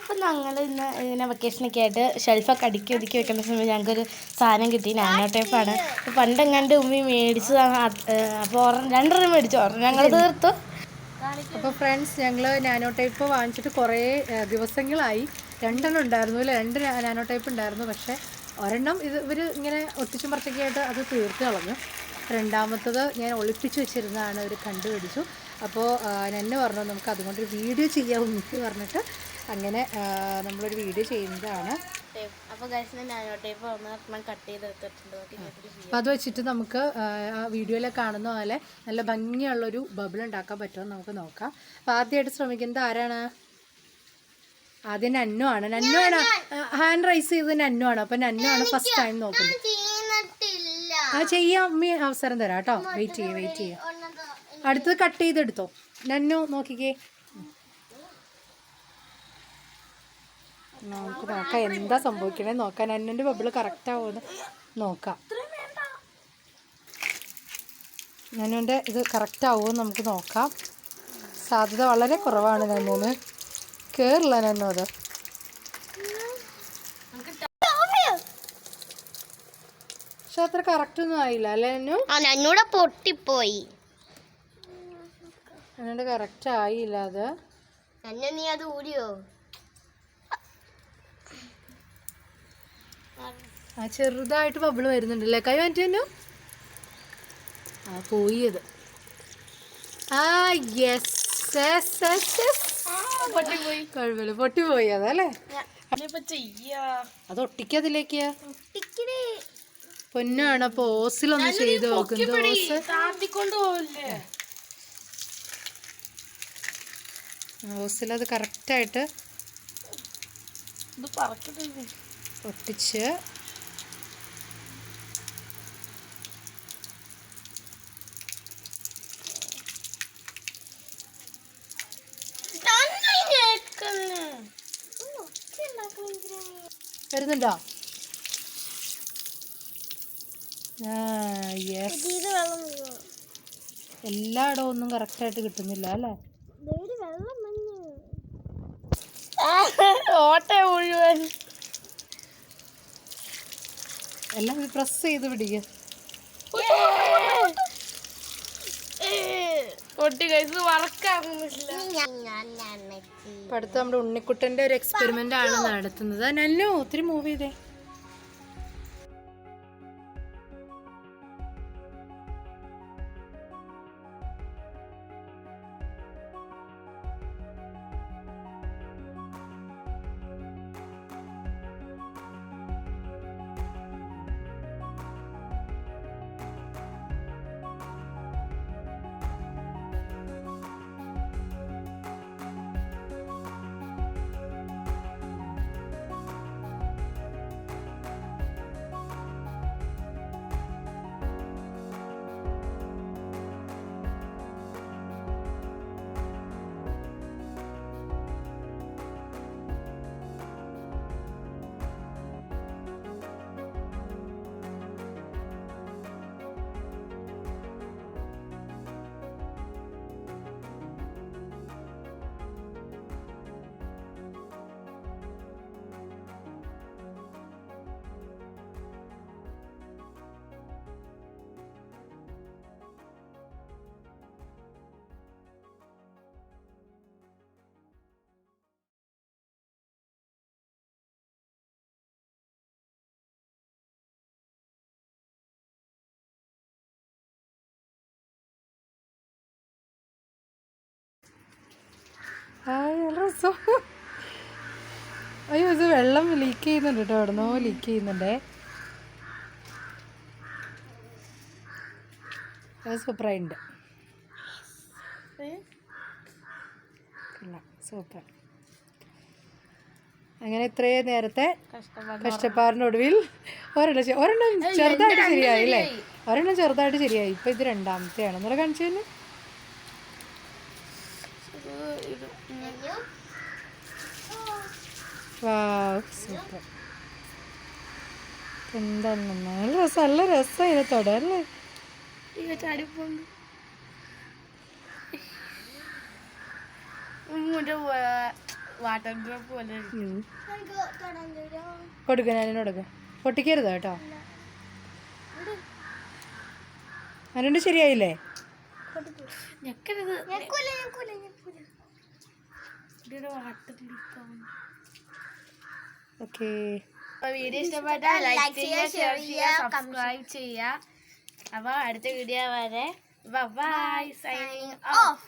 അപ്പം ഞങ്ങൾ ഇന്ന് ഇങ്ങനെ വെക്കേഷനൊക്കെ ആയിട്ട് ഷെൽഫൊക്കെ അടുക്കി ഒതുക്കി വെക്കുന്ന സമയത്ത് ഞങ്ങൾക്കൊരു സാധനം കിട്ടി നാനോ ടേപ്പാണ് അപ്പോൾ പണ്ടെങ്ങാണ്ട് ഉമ്മി മേടിച്ചതാണ് അപ്പോൾ ഒരെണ്ണം രണ്ടെണ്ണം മേടിച്ചു ഒരെണ്ണം ഞങ്ങൾ തീർത്തു. അപ്പോൾ ഫ്രണ്ട്സ് ഞങ്ങൾ നാനോ ടൈപ്പ് വാങ്ങിച്ചിട്ട് കുറേ ദിവസങ്ങളായി. രണ്ടെണ്ണം ഉണ്ടായിരുന്നു അല്ലേ? രണ്ട് നാനോ ടൈപ്പ് ഉണ്ടായിരുന്നു. പക്ഷേ ഒരെണ്ണം ഇത് ഇവർ ഇങ്ങനെ ഒട്ടിച്ചും മറച്ചൊക്കെ ആയിട്ട് അത് തീർത്ത് കളഞ്ഞു. രണ്ടാമത്തത് ഞാൻ ഒളിപ്പിച്ച് വെച്ചിരുന്നതാണ് അവർ കണ്ടുപിടിച്ചു. അപ്പോൾ എന്നെ പറഞ്ഞു നമുക്ക് അതുകൊണ്ടൊരു വീഡിയോ ചെയ്യാമെന്ന് പറഞ്ഞിട്ട് അങ്ങനെ നമ്മളൊരു വീഡിയോ ചെയ്യുന്നതാണ്. അപ്പോൾ അത് വെച്ചിട്ട് നമുക്ക് ആ, വീഡിയോയിൽ കാണുന്ന പോലെ നല്ല ഭംഗിയുള്ളൊരു ബബിൾ ഉണ്ടാക്കാൻ പറ്റുമോ എന്ന് നമുക്ക് നോക്കാം. അപ്പം ആദ്യമായിട്ട് ശ്രമിക്കുന്നത് ആരാണ്? ആദ്യം നന്നു ആണ്. നന്നു ആണ്. ഹാൻഡ് റൈസ് ചെയ്ത് നന്നു ആണ്. അപ്പം നന്നു ആണ് ഫസ്റ്റ് ടൈം നോക്കുന്നത്. ആ ചെയ്യാം. അമ്മി അവസരം തരാം കേട്ടോ. വെയിറ്റ് ചെയ്യാം വെയിറ്റ് ചെയ്യേ. അടുത്തത് കട്ട് ചെയ്തെടുത്തോ. നന്നു നോക്കിക്കേ. നമുക്ക് നോക്കാം എന്താ സംഭവിക്കണേ. നോക്കാം നന്നുന്റെ ബബിൾ കറക്റ്റ് ആവുമെന്ന് നോക്കാം. നന്നുന്റെ ഇത് കറക്റ്റ് ആവുമെന്ന് നമുക്ക് നോക്കാം. സാധ്യത വളരെ കുറവാണ് നന്നൂന്ന് കേറില്ല നന്നു അത്. പക്ഷെ അത്ര കറക്റ്റ് ഒന്നും ആയില്ല അല്ലേ നന്നു? പൊട്ടിപ്പോയി. നന്നുന്റെ കറക്റ്റ് ആയില്ല അത്. എന്നെ നീ അത് ഊരിയോ? ആ ചെറുതായിട്ട് ബബിൾ വരുന്നുണ്ടല്ലേ? കൈ മാറ്റി തന്നെ ആ പോയി അത്. ആ യെസ് പൊട്ടിപ്പോയി. കുഴപ്പമില്ല പൊട്ടിപ്പോയി അതല്ലേ? അത് ഒട്ടിക്കതിലേക്ക് പൊന്നാണ് അപ്പൊ ഓസിലൊന്ന് ചെയ്ത് നോക്കുന്നത് ഓസിലത് കറക്റ്റായിട്ട് ഒട്ടിച്ച് വരുന്നുണ്ടോ? എല്ലായിടവും ഒന്നും കറക്റ്റായിട്ട് കിട്ടുന്നില്ല അല്ലേ? ഓട്ട മുഴുവൻ. എല്ലാം പ്രസ് ചെയ്ത് പിടിക്കുക അടുത്ത് നമ്മുടെ ഉണ്ണിക്കുട്ടന്റെ ഒരു എക്സ്പെരിമെന്റ് ആണ് നടത്തുന്നത്. നല്ലോ ഒത്തിരി മൂവ് ചെയ്തേ. രസം അയ്യോ ഇത് വെള്ളം ലീക്ക് ചെയ്യുന്നുണ്ട് കേട്ടോ. എവിടുന്നോ ലീക്ക് ചെയ്യുന്നുണ്ടേ. അത് സൂപ്പറായിട്ടുണ്ട് സൂപ്പർ അങ്ങനെ ഇത്രയും നേരത്തെ കഷ്ടപ്പാടിനൊടുവിൽ ഒരെണ്ണം ഒരെണ്ണം ചെറുതായിട്ട് ശരിയായി അല്ലേ? ഒരെണ്ണം ചെറുതായിട്ട് ശരിയായി. ഇപ്പൊ ഇത് രണ്ടാമത്തെയാണ്. ഒന്നുകൂടെ കാണിച്ചു തന്നെ സൂപ്പർ എന്താണ് നല്ല രസം നല്ല രസം അല്ലേ വാട്ടർ ഡ്രോപ്പ് പോലെ. കൊടുക്ക ഞാനിന് കൊടുക്ക. പൊട്ടിക്കരുത് കേട്ടോ. അനുണ്ട് ശരിയായില്ലേ? ഞെക്കരുത്. ഇതിയുടെ വാട്ടർ ലീക്കാവും ഓക്കേ. അപ്പൊ വീഡിയോ ഇഷ്ടപ്പെട്ടാൽ ലൈക്ക് ചെയ്യുക ഷെയർ ചെയ്യുക സബ്സ്ക്രൈബ് ചെയ്യുക. അപ്പൊ അടുത്ത വീഡിയോ വരെ. Bye signing off